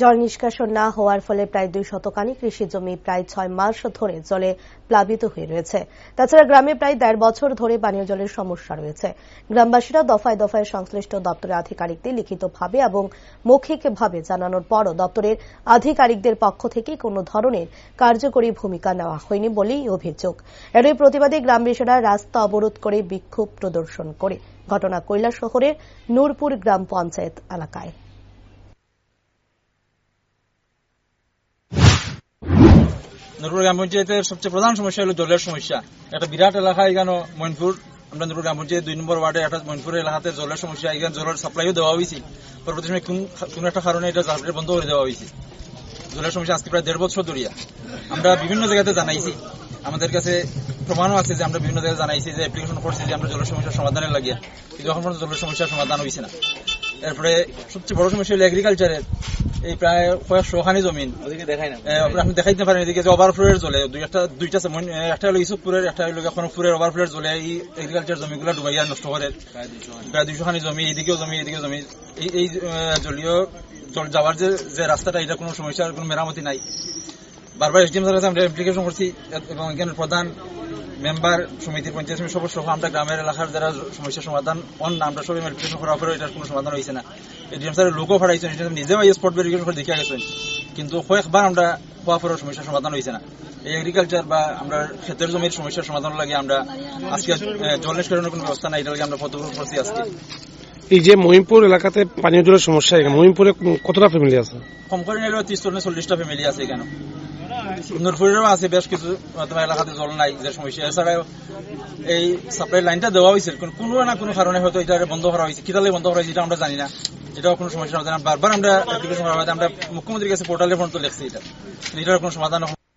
জল নিষ্কাশন না হওয়ার ফলে প্রায় দুই শতকানি কৃষি জমি প্রায় ছয় মাস ধরে জলে প্লাবিত হয়ে রয়েছে। তাছাড়া গ্রামে প্রায় দেড় বছর ধরে পানীয় জলের সমস্যা রয়েছে। গ্রামবাসীরা দফায় দফায় সংশ্লিষ্ট দপ্তরের আধিকারিকদের লিখিতভাবে এবং মৌখিকভাবে জানানোর পরও দপ্তরের আধিকারিকদের পক্ষ থেকে কোনো ধরনের কার্যকরী ভূমিকা নেওয়া হয়নি বলেই অভিযোগ। এরই প্রতিবাদে গ্রামবাসীরা রাস্তা অবরোধ করে বিক্ষোভ প্রদর্শন করে। ঘটনা কৈলাস শহরের নূরপুর গ্রাম পঞ্চায়েত এলাকায়। নুরপুর গ্রাম পঞ্চায়েতের সবচেয়ে প্রধান সমস্যা হলো জলের সমস্যা। একটা বিরাট এলাকা এখানে মইনপুর আমরা নুরপুর গ্রাম পঞ্চায়েত দুই নম্বর ওয়ার্ডে একটা মইনপুর এলাকাতে জলের সমস্যা। এখানে জলের সাপ্লাইও দেওয়া হয়েছে। পরবর্তী সময় কোন একটা কারণে এটা বন্ধ করে দেওয়া হয়েছে। জলের সমস্যা আজকে প্রায় দেড় বছর ধরিয়া। আমরা বিভিন্ন জায়গাতে জানাইছি। আমাদের কাছে প্রমাণও আছে যে আমরা বিভিন্ন জায়গায় জানাইছি যে অ্যাপ্লিকেশন করছি যে আমরা জলের সমস্যার সমাধানের লাগিয়া কিন্তু এখন পর্যন্ত জলের সমস্যার সমাধান হয়েছে না। এরপরে সবচেয়ে বড় সমস্যা হলো এগ্রিকালচারের এই প্রায় কয়েকশো খানি জমিন। আপনি দেখাই না। আপনি দেখাইতে পারেন এদিকে যে ওভারফ্লোয়ের জলে দুই একটা দুইটা একটা হলো ইসুপুরের একটা হলো খনপুরের ওভারফ্লোয়ের জলে এই এগ্রিকালচার জমিগুলো ডুবাইয়া নষ্ট করে। প্রায় দুইশো খান। জমি এদিকেও জমি এদিকেও জমি। এই এই জলীয় জল যাওয়ার যে যে রাস্তাটা এটা কোনো সমস্যার কোনো মেরামতি নাই। বারবার এসডিএম স্যার আমরা অ্যাপ্লিকেশন করছি এবং এখানে প্রধান মেম্বার সমিতির পঞ্চায়েত সমিতির সদস্য সহ আমরা গ্রামের এলাকার যারা সমস্যার সমাধান অন আমরা সবাই অ্যাপ্লিকেশন করার পরে এটার কোনো সমাধান হয়েছে না। এডিএম স্যারের লোকও ফাড়াইছেন এডিএম নিজেও এই স্পট ভেরিফিকেশন করে দেখে গেছেন। কিন্তু কয়েকবার আমরা হওয়ার পরেও সমস্যার সমাধান হয়েছে না। এই এগ্রিকালচার বা আমরা ক্ষেতের জমির সমস্যার সমাধান লাগে আমরা আজকে জল নিষ্কাশনের কোনো ব্যবস্থা নাই এটা লাগে আমরা পদক্ষেপ করছি আজকে। এই যে মহিমপুর এলাকাতে পানীয় জলের সমস্যা মহিমপুরে কতটা ফ্যামিলি আছে? কম করে নিলেও ত্রিশ চল্লিশ চল্লিশটা ফ্যামিলি আছে এখানে। নূরপুরেরও আছে বেশ কিছু তোমার এলাকাতে জল নাই, যে সমস্যা এছাড়াও এই সাপ্লাই লাইনটা দেওয়া হয়েছে, কোনো না কোনো কারণে হয়তো এটা বন্ধ করা হয়েছে। কিতালে বন্ধ করা হয়েছে এটা আমরা জানি না। এটাও কোনো সমস্যা হবে না। বারবার আমরা অ্যাপ্লিকেশন করা আমরা মুখ্যমন্ত্রীর কাছে পোর্টালে ফোন তো লিখছি এটা। এটার কোনো সমাধান